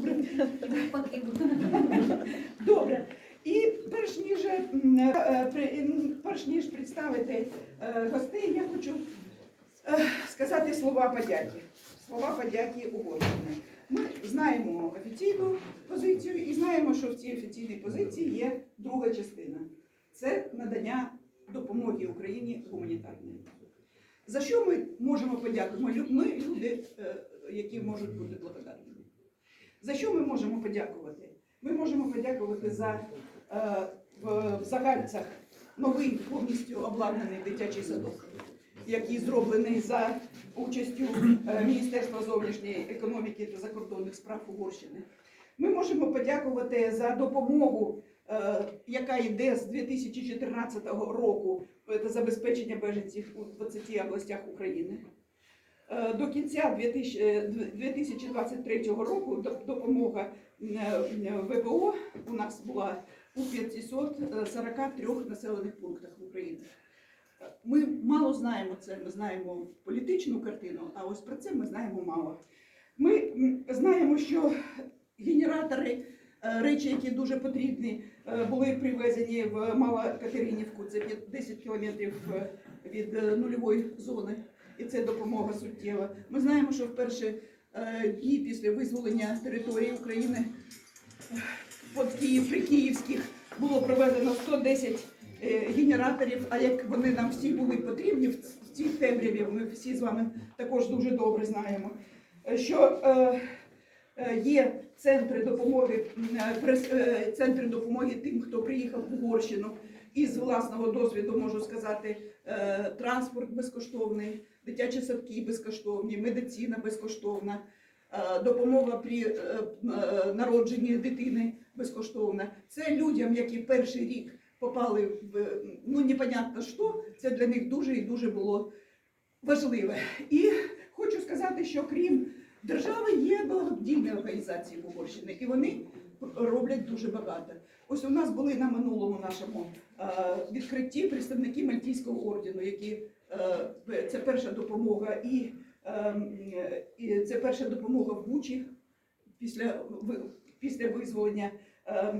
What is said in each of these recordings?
Добре. Добре. І перш ніж, е, перш ніж представити е, гостей, я хочу е, сказати слова подяки. Слова подяки Угорщини. Ми знаємо офіційну позицію і знаємо, що в цій офіційній позиції є друга частина. Це надання допомоги Україні гуманітарної. За що ми можемо подякувати? Ми, люди, які можуть бути благодарними. За що ми можемо подякувати? Ми можемо подякувати за е, в, в Загальцях новий повністю обладнаний дитячий садок, який зроблений за участю е, Міністерства зовнішньої економіки та закордонних справ Угорщини. Ми можемо подякувати за допомогу, е, яка йде з 2014 року це забезпечення беженців у 20 областях України. Е, До кінця 2000, е, 2023 року допомога е, ВПО у нас була у 543 населених пунктах в Україні. Е, Ми мало знаємо це, ми знаємо політичну картину, а ось про це ми знаємо мало. Ми знаємо, що генератори, речі, які дуже потрібні, були привезені в Малокатеринівку, це 10 кілометрів від нульової зони, і це допомога суттєва. Ми знаємо, що в перші е, дні після визволення території України е, під Київ, при Київських було проведено 110 е, генераторів, а як вони нам всі були потрібні в цій темряві, ми всі з вами також дуже добре знаємо, е, що е, е, є центри допомоги, е, е, центри допомоги тим, хто приїхав в Угорщину. І з власного досвіду можу сказати, е, транспорт безкоштовний, дитячі садки безкоштовні, медицина безкоштовна, е, допомога при е, е, народженні дитини безкоштовна. Це людям, які перший рік попали в ну непонятно що, це для них дуже і дуже було важливе. І хочу сказати, що крім держави є благодійні організації в Угорщині, і вони роблять дуже багато. Ось у нас були на минулому нашому е, відкритті представники Мальтійського ордену, які е, це перша допомога, е, і це перша допомога в Бучі після, після визволення.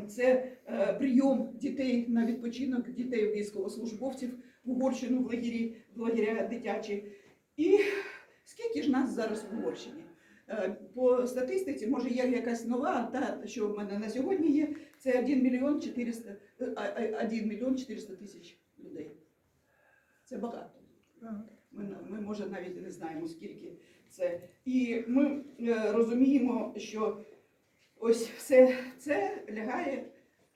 Це прийом дітей на відпочинок, дітей військовослужбовців в Угорщину в лагері, в лагеря дитячі. І скільки ж нас зараз в Угорщині? По статистиці, може, є якась нова, та, що в мене на сьогодні є, це 1 мільйон 400, е, а- а- 1 мільйон 400 тисяч людей. Це багато. Ми, ми може навіть не знаємо, скільки це. І ми е, розуміємо, що ось все це лягає,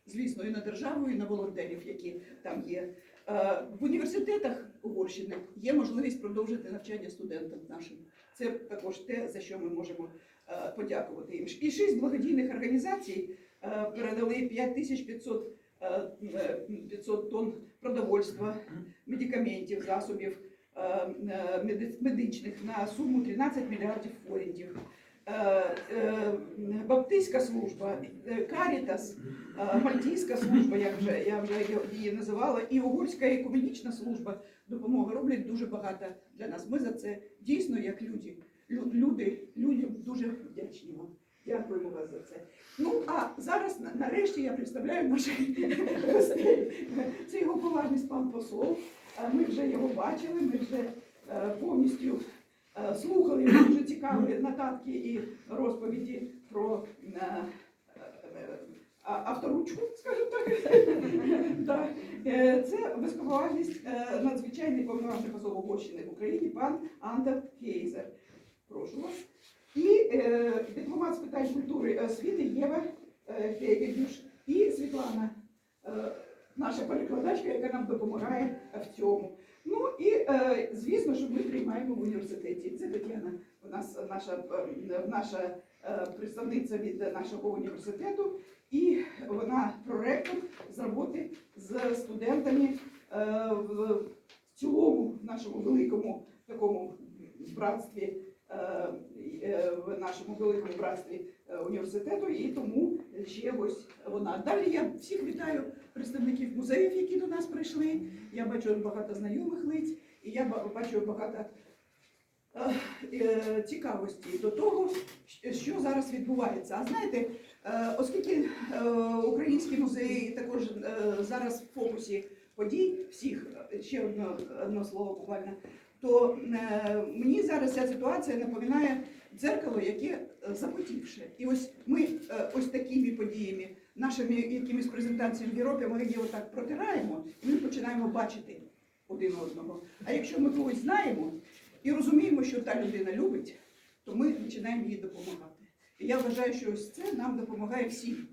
звісно, і на державу, і на волонтерів, які там є. Е, В університетах Угорщини є можливість продовжити навчання студентам нашим. Це також те, за що ми можемо е, подякувати їм. І шість благодійних організацій е, передали 5500 е, е, 500 тонн продовольства, медикаментів, засобів е, е, меди- медичних на суму 13 мільярдів форінтів. Е, е, Баптистська служба, е, Карітас, е, Мальтійська служба, як вже я вже її називала, і Угорська екуменічна служба допомоги роблять дуже багато для нас. Ми за це дійсно, як люди, люди, людям дуже вдячні вам. Дякуємо вас за це. Ну а зараз нарешті я представляю наших гостей. Це його поважність пан посол. Ми вже його бачили, ми вже е, повністю е, слухали дуже цікаві нотатки і розповіді про е, авторучку, скажімо так. Це високоповажність е, надзвичайний повноважний посол Угорщини в Україні пан Антон Хейзер. Прошу вас. І е, дипломат з питань культури і освіти Єва е, і Світлана, е, наша перекладачка, яка нам допомагає в цьому. Ну і е, звісно, що ми приймаємо в університеті. Це Тетяна, у нас наша, е, наша е, представниця від нашого університету, і вона проректор з роботи з студентами е, в цілому нашому великому такому братстві, е, е, в нашому великому братстві е, університету, і тому ще ось вона. Далі я всіх вітаю представників музеїв, які до нас прийшли. Я бачу багато знайомих лиць, і я бачу багато е, е, цікавості до того, що зараз відбувається. А знаєте, е, оскільки е, українські музеї також е, зараз в фокусі подій всіх, е, ще одне, одне слово буквально, то е, мені зараз ця ситуація напоминає дзеркало, яке е, запотівше. І ось ми е, ось такими подіями, нашими якимись презентаціями в Європі, ми її отак протираємо, і ми починаємо бачити один одного. А якщо ми когось знаємо і розуміємо, що та людина любить, то ми починаємо їй допомагати. І я вважаю, що ось це нам допомагає всім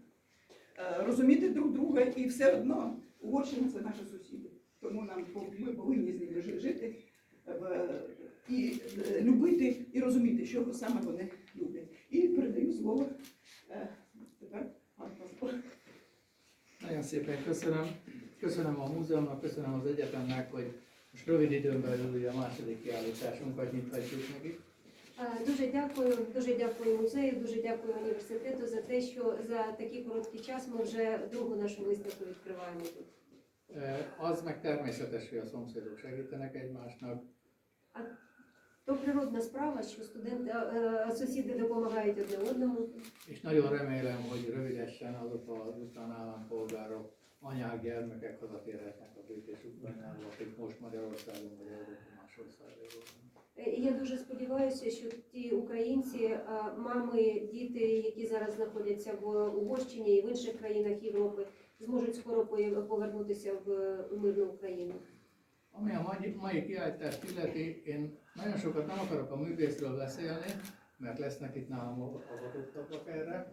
розуміти друг друга і все одно Угорщина це наші сусіди. Тому нам ми повинні з ними жити і е, любити, і розуміти, що саме вони люблять. І передаю слово е, тепер пан Паскал. Nagyon szépen köszönöm. Köszönöm a múzeumnak, köszönöm az egyetemnek, hogy most rövid időn belül a második kiállításunkat nyithatjuk meg itt. Е, Дуже дякую, дуже дякую музею, дуже дякую університету за те, що за такий короткий час ми вже другу нашу виставку відкриваємо тут. Eh, Az meg természetes, hogy a szomszédok segítenek egymásnak, То природна справа, що студенти, е, е, сусіди допомагають одне одному. és nagyon remélem, hogy rövidesen azok az ukrán állampolgárok, anyák, gyermekek hazatérhetnek a békés Ukrajnába, akik most Magyarországon vagy Európa más országaiban. Е, І я дуже сподіваюся, що ті українці, е, мами, діти, які зараз знаходяться в Угорщині і в інших країнах Європи, зможуть скоро пої- повернутися в мирну Україну. Ami a mai, mai kiállítást illeti, én nagyon sokat nem akarok a művészről beszélni, mert lesznek itt nálam avatottak erre.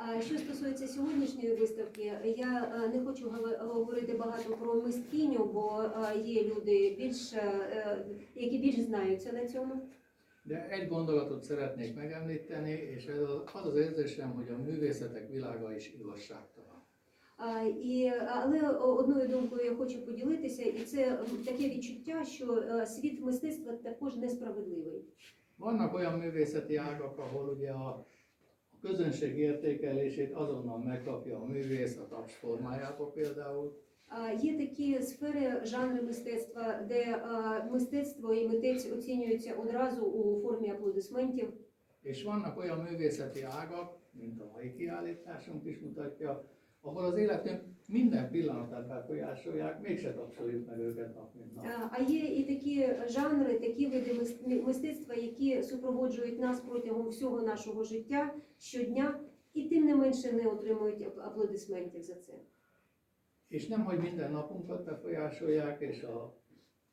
А що стосується сьогоднішньої виставки, я е, не хочу гава- говорити багато про мисткиню, бо е, є люди більш е, які більш знаються на цьому. De egy gondolatot szeretnék megemlíteni, és ez az az, az érzésem, hogy a művészetek világa is igazságtalan. І, але одною думкою я хочу поділитися, і це таке відчуття, що е, світ мистецтва також несправедливий. Vannak olyan művészeti ágak, ahol ugye a, közönség értékelését azonnal megkapja a művész a taps formájába például, Є такі сфери, жанри мистецтва, де мистецтво і митець оцінюються одразу у формі аплодисментів. és vannak olyan művészeti ágak, mint a mai kiállításunk is mutatja, ahol az életünk minden pillanatát befolyásolják, mégse tapsoljuk meg őket nap mint nap. А а є і такі жанри, такі види мис- мистецтва, які супроводжують нас протягом всього нашого життя щодня, і тим не менше не отримують ап- аплодисментів за це. És nem, hogy minden napunkat befolyásolják, és a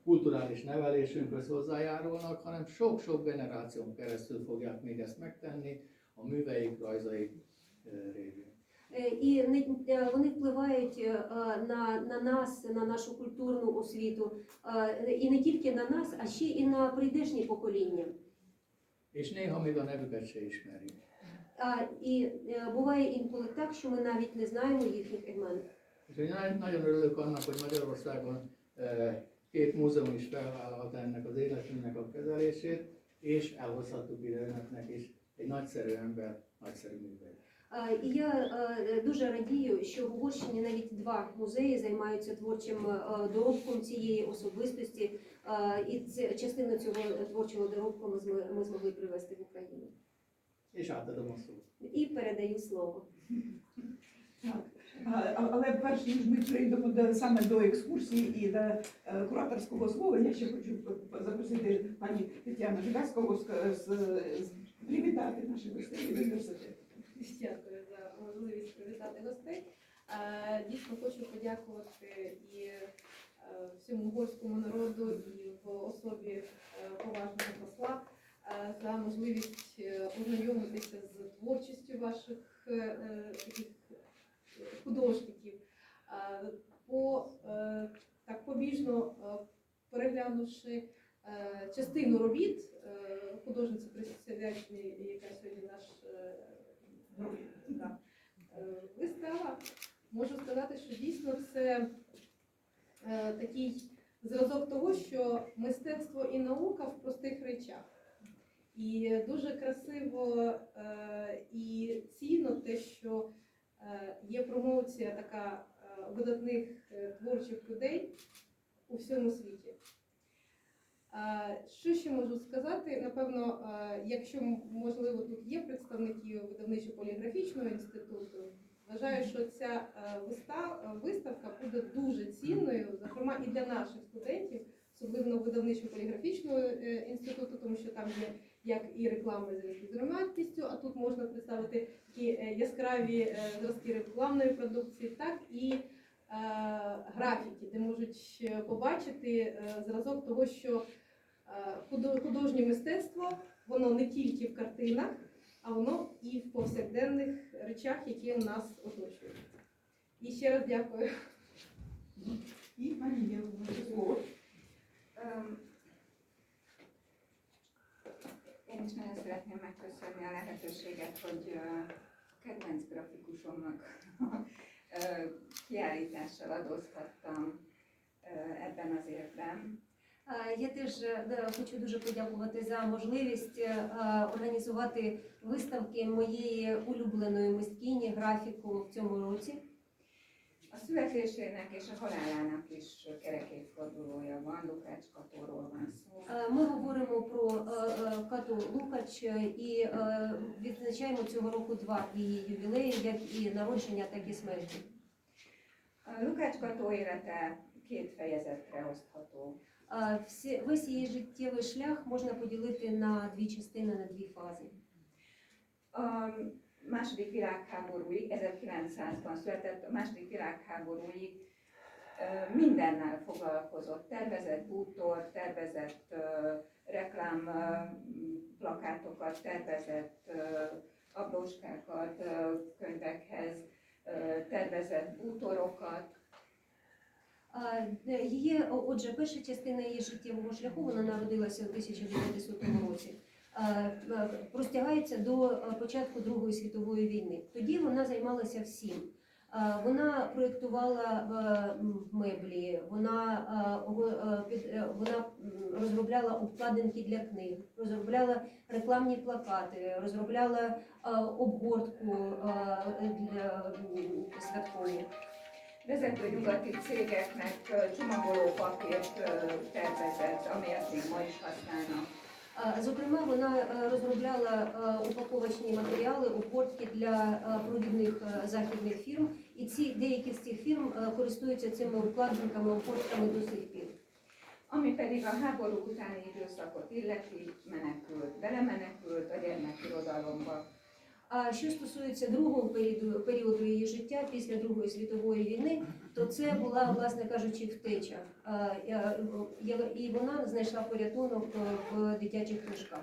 kulturális nevelésünkhöz hozzájárulnak, hanem sok-sok generáción keresztül fogják még ezt megtenni a műveik, rajzaik eh, révén. Е, І е, вони впливають е, на, на нас, на нашу культурну освіту, е, і не тільки на нас, а ще і на прийдешні покоління. А, І е, буває інколи так, що ми навіть не знаємо їхніх імен. Eh, két múzeum is felvállalta ennek az életünknek a kezelését, és elhozhattuk ide önöknek is egy nagyszerű ember, nagyszerű műveit. А, І я е, дуже радію, що в Угорщині навіть два музеї займаються творчим е, доробком цієї особистості, Е, і це частину цього творчого доробку ми ми змогли привезти в Україну. І передаю слово. Так. Але перш ніж ми прийдемо до, саме до екскурсії і до е, кураторського слова, я ще хочу запросити пані Тетяну Жигаськову з, з, з привітати наших гостей університету. Дякую за можливість привітати гостей. Е, Дійсно хочу подякувати і е, всьому угорському народу, і в особі е, поважного посла за можливість ознайомитися з творчістю ваших таких художників. По так побіжно переглянувши частину робіт художниці присвяченої, яка сьогодні наш е, е, вистава, можу сказати, що дійсно це е, такий зразок того, що мистецтво і наука в простих речах. І дуже красиво е, і цінно те, що є промоція така видатних творчих людей у всьому світі. Що ще можу сказати? Напевно, якщо можливо тут є представники видавничо-поліграфічного інституту, вважаю, що ця е, виставка буде дуже цінною, зокрема і для наших студентів, особливо видавничо-поліграфічного е, інституту, тому що там є як і реклама з громадськістю, а тут можна представити такі е, яскраві зразки рекламної продукції, так і графіки, де можуть е, побачити е, зразок того, що е, художнє мистецтво воно не тільки в картинах, а воно і в повсякденних речах, які у нас оточують. І ще раз дякую. І Марія, слово. Én is nagyon szeretném megköszönni a lehetőséget, hogy kedvenc grafikusomnak kiállítással adóztattam ö, ebben az évben. Я теж е, хочу дуже подякувати за можливість е, організувати виставки моєї улюбленої мисткині графіку в цьому році. A születésének és a halálának is kerek évfordulója van, Lukács Katóról van szó. Ми говоримо про е, е, Кату Лукач е, і відзначаємо цього року два її ювілеї, як і народження, так і смерті. Lukács Kató élete két fejezetre osztható. Всі, весь її життєвий шлях можна поділити на дві частини, на дві фази. A második világháborúig, 1900-ban született, a második világháborúig mindennel foglalkozott. Tervezett bútor, tervezett reklám plakátokat, tervezett ö, apróskákat könyvekhez, tervezett bútorokat, Її, отже, перша частина її життєвого шляху, вона народилася у 1900 році, а, простягається до початку Другої світової війни. Тоді вона займалася всім. А, Вона проєктувала е, меблі, вона, е, е, вона розробляла обкладинки для книг, розробляла рекламні плакати, розробляла е, обгортку е, для м, святкову. vezető nyugati cégeknek csomagoló papírt tervezett, amelyet még ma is használnak. А, Зокрема, вона е, розробляла е, упаковочні матеріали, обгортки для е, провідних е, західних фірм, і ці деякі з цих фірм е, користуються цими укладинками, обгортками до сих пір. Ami pedig a háború utáni időszakot illeti, menekült, belemenekült a gyermekirodalomba. А що стосується другого періоду, періоду її життя після Другої світової війни, то це була, власне кажучи, втеча. І вона знайшла порятунок е, в дитячих книжках.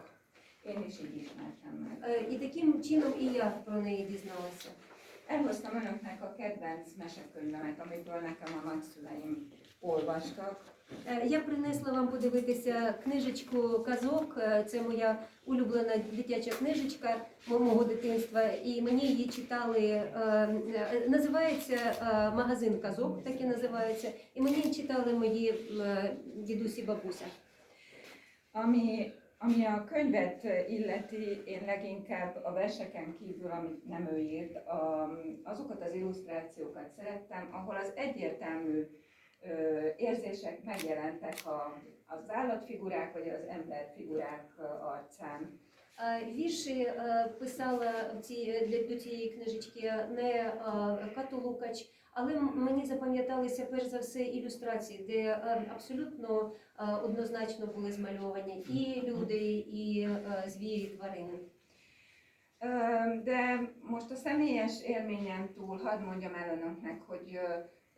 Е, І таким чином і я про неї дізналася. Elhoztam önöknek a kedvenc mesekönyvemet, amiből nekem a nagyszüleim olvastak. Е, Я принесла вам подивитися книжечку казок. Е, Це моя улюблена дитяча книжечка мого дитинства, і мені її читали. е, Називається магазин казок, так і називається. І мені її читали мої дідусі бабуся. Ami, ami a könyvet illeti, én leginkább a verseken kívül, amit nem ő írt, azokat az illusztrációkat szerettem, ahol az egyértelmű érzések megjelentek a, az állatfigurák vagy az emberfigurák arcán. Е, Вірші е, писала цій, для до книжечки не е, Кату Лукач, але мені запам'яталися перш за все ілюстрації, де е, абсолютно е, однозначно були змальовані і люди, і е, звірі, тварини. Ö, De most a személyes élményen túl hadd mondjam el önöknek, hogy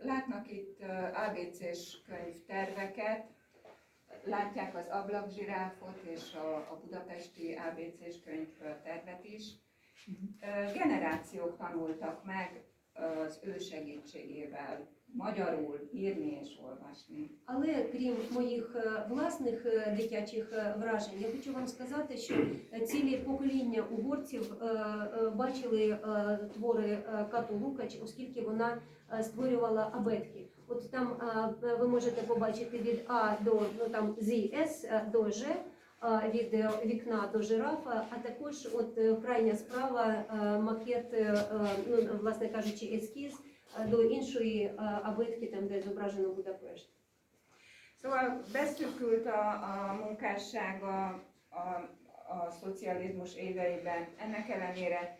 látnak itt ABC-s könyvterveket, látják az ablakzsiráfot és a, a budapesti ABC-s könyvtervet is. Generációk tanultak meg az ő segítségével magyarul írni és olvasni. Але крім моїх е, власних е, дитячих е, вражень, я хочу вам сказати, що е, цілі покоління угорців е, е, бачили е, твори е, Кату Лукач, оскільки вона е, створювала абетки. От там е, ви можете побачити від А до ну там з С е, до Ж. е, Від е, вікна до жирафа, а також от е, крайня справа е, макет, е, е, ну власне кажучи, ескіз е, до іншої е, абетки, там де зображено Будапешт. Szóval beszűkült a, a munkásság a, a, szocializmus éveiben. Ennek ellenére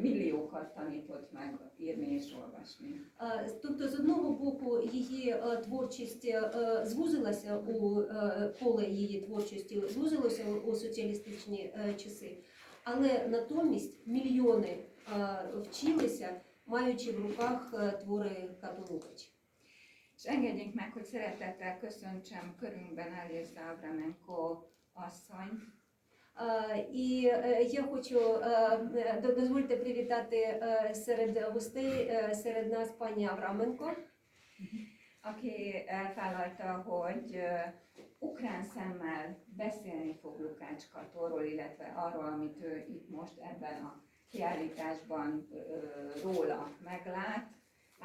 milliókat tanított meg írni és olvasni. Е, Тобто, з одного боку, її е, творчість е, звузилася у е, поле її творчості, звузилося у- соціалістичні е, часи, але натомість мільйони е, вчилися, маючи в руках е, твори Като És engedjék meg, hogy szeretettel köszöntsem körünkben Elész Ábramenko asszonyt, Е, І е, я хочу е, до- дозвольте привітати е, серед гостей е, серед нас пані Авраменко. aki elvállalta, hogy ö, ukrán szemmel beszélni fog Lukács Katóról, illetve arról, amit ő itt most ebben a kiállításban ö, róla meglát.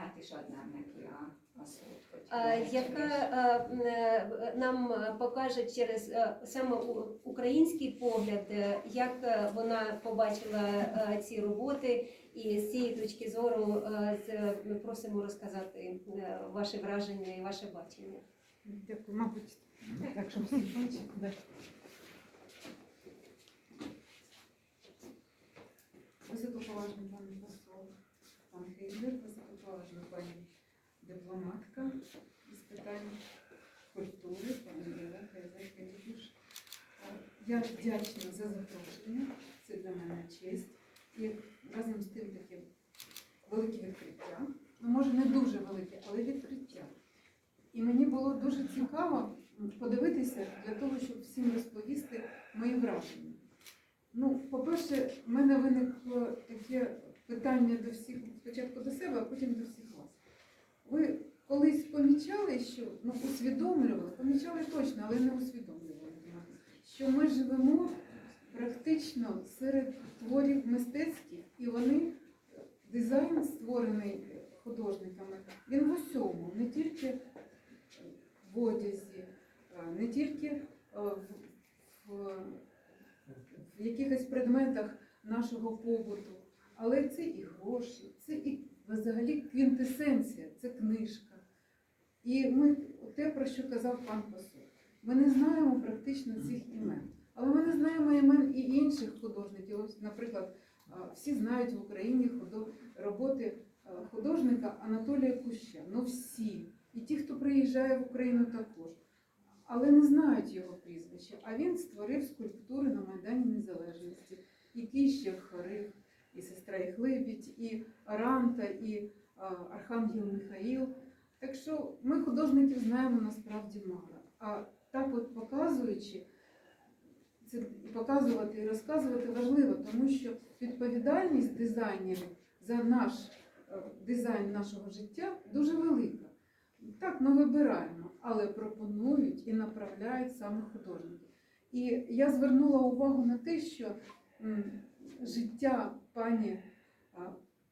Át is adnám neki a, a szót, hogy Е, яка е, е, нам покаже через саме український погляд, як вона побачила ці роботи, і з цієї точки зору ми просимо розказати ваші враження і ваше бачення. Дякую, мабуть, так, щоб всі бачили. Високоповажний пан посол, пан Гейдер, дипломатка з питань культури, пані Єва Кайзер Калібуш. Я вдячна за запрошення, це для мене честь. І разом з тим таке велике відкриття. Ну, може, не дуже велике, але відкриття. І мені було дуже цікаво подивитися для того, щоб всім розповісти мої враження. Ну, по-перше, в мене виникло таке питання до всіх, спочатку до себе, а потім до всіх. Ви колись помічали, що ну, усвідомлювали, помічали точно, але не усвідомлювали, що ми живемо практично серед творів мистецьких, і вони дизайн створений художниками, він в усьому, не тільки в одязі, не тільки в, в, в якихось предметах нашого побуту, але це і гроші, це і взагалі квінтесенція, це книжка. І ми те, про що казав пан посол. Ми не знаємо практично цих імен. Але ми не знаємо імен і інших художників. Ось, наприклад, всі знають в Україні роботи художника Анатолія Куща. Ну всі. І ті, хто приїжджає в Україну також. Але не знають його прізвища. А він створив скульптури на Майдані Незалежності. І Кіщев Харив, і сестра їх Лебідь, і Аранта, і Архангел Михаїл. Так що ми художників знаємо насправді мало. А так от показуючи, це показувати і розказувати важливо, тому що відповідальність дизайнерів за наш е, дизайн нашого життя дуже велика. Так, ми вибираємо, але пропонують і направляють саме художники. І я звернула увагу на те, що життя пані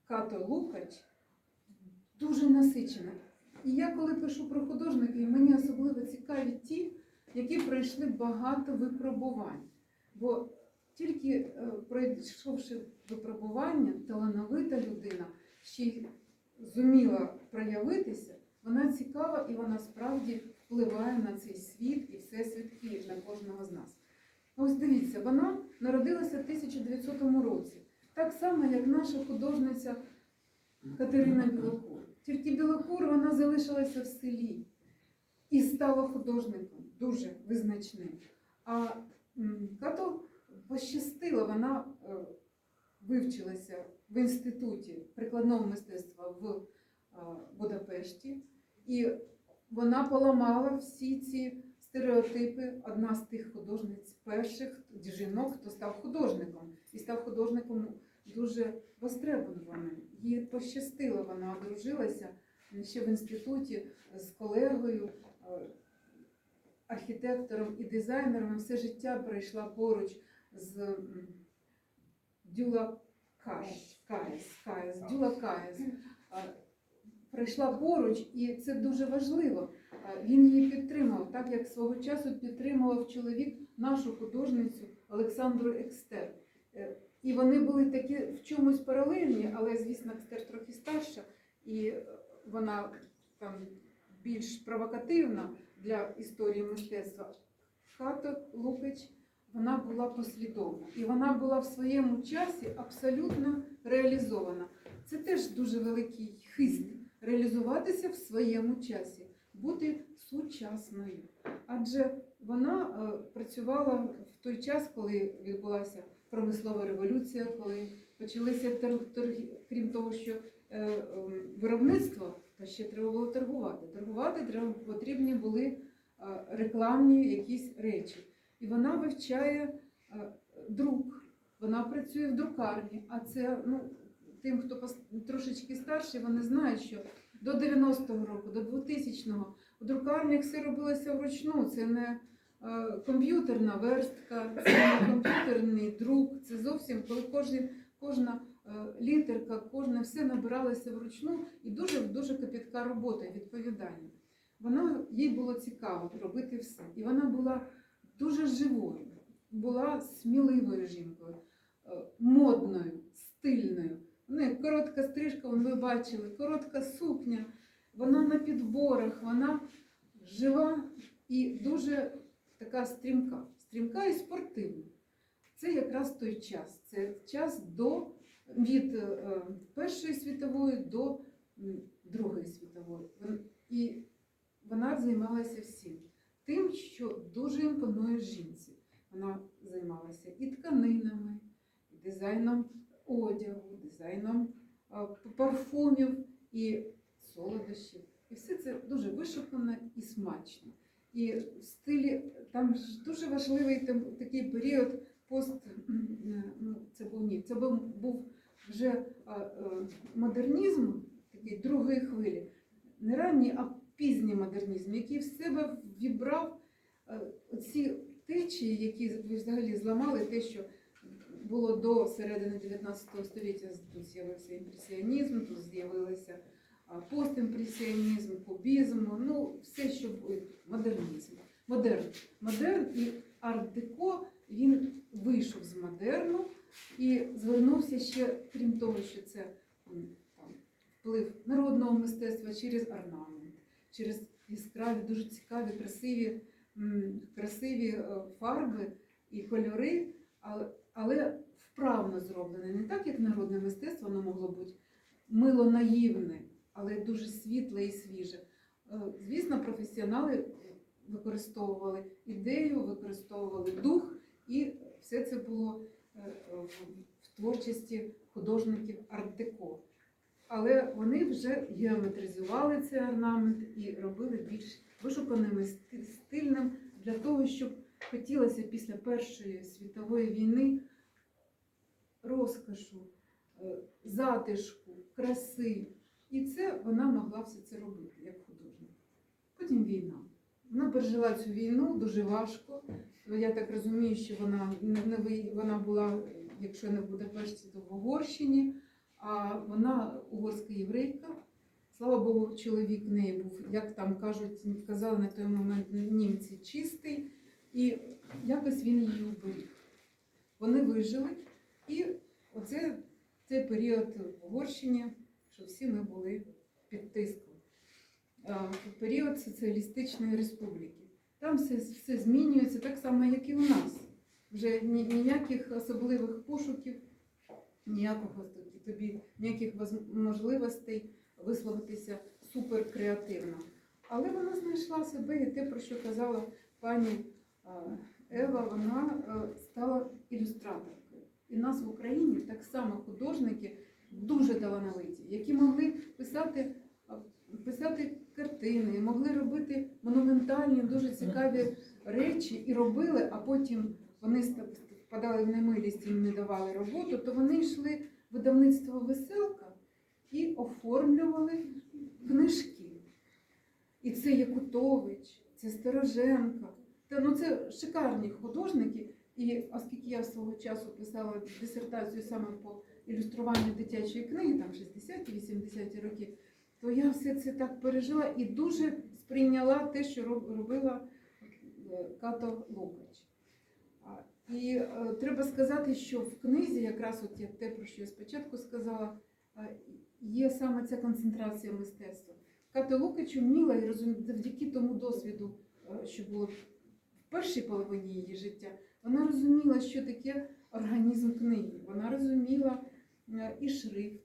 Като Лукач дуже насичене. І я коли пишу про художників, мені особливо цікаві ті, які пройшли багато випробувань. Бо тільки е, пройшовши випробування, талановита людина ще й зуміла проявитися, вона цікава і вона справді впливає на цей світ і всесвіт і на кожного з нас. Ось дивіться, вона народилася в 1900 році, так само, як наша художниця Катерина Білокур. Тільки Білокур вона залишилася в селі і стала художником дуже визначним. А Като пощастила, вона е, вивчилася в інституті прикладного мистецтва в е, Будапешті, і вона поламала всі ці стереотипи. Одна з тих художниць перших жінок, хто став художником, і став художником дуже востребованим. Їй пощастило, вона одружилася ще в інституті з колегою, е, архітектором і дизайнером. Все життя пройшла поруч з Дюла Каєс, Каєс, Каєс, Дюла Каєс. Прийшла поруч, і це дуже важливо. А, Він її підтримав, так як свого часу підтримував чоловік нашу художницю Олександру Екстер. Е, І вони були такі в чомусь паралельні, але, звісно, Екстер трохи старша, і е, вона там більш провокативна для історії мистецтва. Хата Лукич вона була послідовна і вона була в своєму часі абсолютно реалізована. Це теж дуже великий хист реалізуватися в своєму часі, бути сучасною. Адже вона е, працювала в той час, коли відбулася промислова революція, коли почалися торги, крім того, що е, ем, виробництво, то ще треба було торгувати. Торгувати треба потрібні були е, рекламні якісь речі. І вона вивчає е, друк, вона працює в друкарні. А це ну, тим, хто трошечки старший, вони знають, що до 90-го року, до 2000-го у друкарнях все робилося вручну. Це не е, комп'ютерна верстка, це не комп'ютерний друк. Це зовсім коли кожен, кожна е, літерка, кожне все набиралося вручну і дуже дуже копітка робота, відповідання. Вона їй було цікаво робити все. І вона була дуже живою, була сміливою жінкою, е, модною, стильною. У коротка стрижка, ви бачили, коротка сукня, вона на підборах, вона жива і дуже така стрімка, стрімка і спортивна. Це якраз той час. Це час до від е, Першої світової до Другої світової. І вона займалася всім. Тим, що дуже імпонує жінці. Вона займалася і тканинами, і дизайном одягу, дизайном парфумів і солодощів. І все це дуже вишукано і смачно. І в стилі там ж дуже важливий такий період пост. е, Ну, це був ні, це був, вже е, модернізм, такий другої хвилі. Не ранній, а пізній модернізм, який в себе вібрав е, ці течії, які взагалі зламали те, що було до середини 19 століття. Тут з'явився імпресіонізм, тут з'явилися постімпресіонізм, кубізм, ну все, що бу- модернізм. Модерн. Модерн і арт-деко він вийшов з модерну і звернувся ще, крім того, що це там, вплив народного мистецтва через орнамент, через яскраві, дуже цікаві, красиві, красиві е, фарби і кольори, але, але вправно зроблене. Не так, як народне мистецтво, воно могло бути мило наївне, але дуже світле і свіже. Е, Звісно, професіонали використовували ідею, використовували дух, і все це було е, в творчості художників арт-деко. Але вони вже геометризували цей орнамент і робили більш вишуканим і стильним для того, щоб хотілося після Першої світової війни розкошу, е, затишку, краси. І це вона могла все це робити як художник. Потім війна. Вона пережила цю війну дуже важко. Я так розумію, що вона не вона була, якщо не в Будапешті, то в Угорщині, а вона угорська єврейка. Слава Богу, чоловік неї був, як там кажуть, казали на той момент німці чистий, і якось він її убив. Вони вижили, і оце цей період в Угорщині, що всі ми були під тиском. Період соціалістичної республіки. Там все, все змінюється так само, як і у нас. Вже ні- ніяких особливих пошуків, ніякого тобі- ніяких можливостей висловитися суперкреативно. Але вона знайшла себе і те, про що казала пані Ева, вона е, стала ілюстраторкою. І нас в Україні так само художники дуже талановиті, які могли писати, писати картини, могли робити монументальні, дуже цікаві речі і робили, а потім вони впадали в немилість, їм не давали роботу, то вони йшли в видавництво веселка і оформлювали книжки. І це Якутович, це Стороженко. Та, ну, це шикарні художники. І оскільки я свого часу писала дисертацію саме по ілюструванню дитячої книги, там 60-80-ті роки, то я все це так пережила і дуже сприйняла те, що робила е, Като Лукач. І е, треба сказати, що в книзі, якраз от як те, про що я спочатку сказала, е, є саме ця концентрація мистецтва. Катя Лукач вміла і завдяки тому досвіду, що було в першій половині її життя, вона розуміла, що таке організм книги. Вона розуміла е, і шрифт,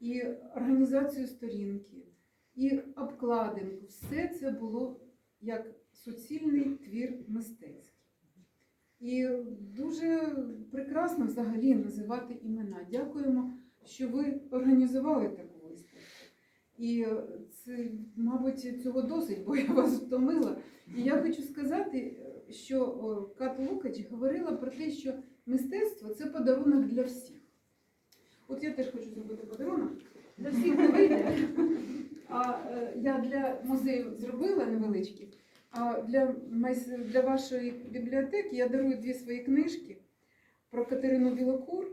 і організацію сторінки, і обкладинку. Все це було як суцільний твір мистецький. І дуже прекрасно взагалі називати імена. Дякуємо, що ви організували таку виставку. І це, мабуть, цього досить, бо я вас втомила. І я хочу сказати, що Кат Лукач говорила про те, що мистецтво це подарунок для всіх. От я теж хочу зробити подарунок. Для всіх не вийде. А е, я для музею зробила невеличкий. А для, для вашої бібліотеки я дарую дві свої книжки про Катерину Білокур.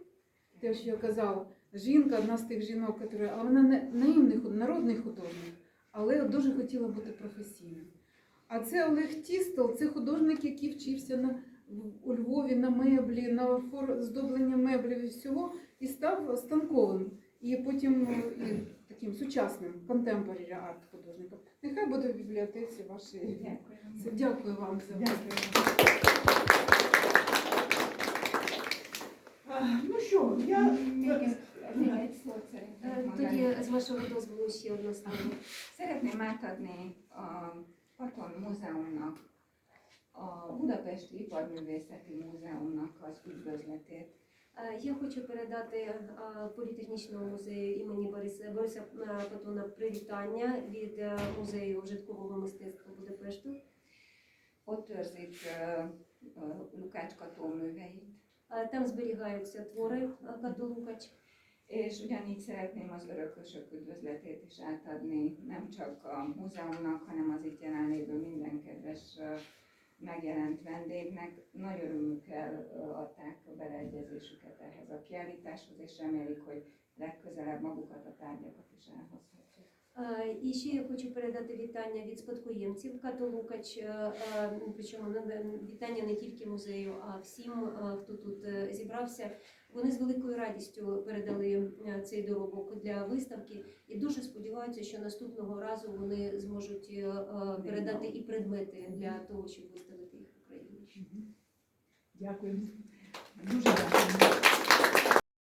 Теж я казала, жінка, одна з тих жінок, яка, але вона не наївний народний художник, але дуже хотіла бути професійним. А це Олег Тістол, це художник, який вчився на, у Львові на меблі, на здоблення меблів і всього, і став станковим. І потім е, і таким сучасним контемпорарі арт художником. Нехай буде в бібліотеці вашої. Дякую. Дякую вам за Дякую. Ну що, я Е, mondani. Тоді з вашого дозволу ще одне. Szeretném átadni a Paton Múzeumnak, a Budapesti Iparművészeti Múzeumnak az üdvözletét. Я хочу передати політехнічному музею імені Бориса Бориса Патона привітання від е, музею вжиткового мистецтва Будапешту. Ott őrzik Lukács Kató műveit, Там зберігаються твори Като Лукач. és ugyanígy szeretném az örökösök üdvözletét is átadni, nem csak a múzeumnak, hanem az itt jelenlévő minden kedves ö, megjelent vendégnek. Nagy örömükkel ö, adták a beleegyezésüket ehhez a kiállításhoz, és remélik, hogy legközelebb magukat a tárgyakat is elhozhatják. Е, І ще я хочу передати вітання від спадкоємців Като Лукач, е, е, причому не- вітання не тільки музею, а всім, е, хто тут е, зібрався. Вони з великою радістю передали е, цей доробок для виставки і дуже сподіваються, що наступного разу вони зможуть е, е, передати і предмети для того, щоб виставити їх в Україні. Дякую. Дуже дякую.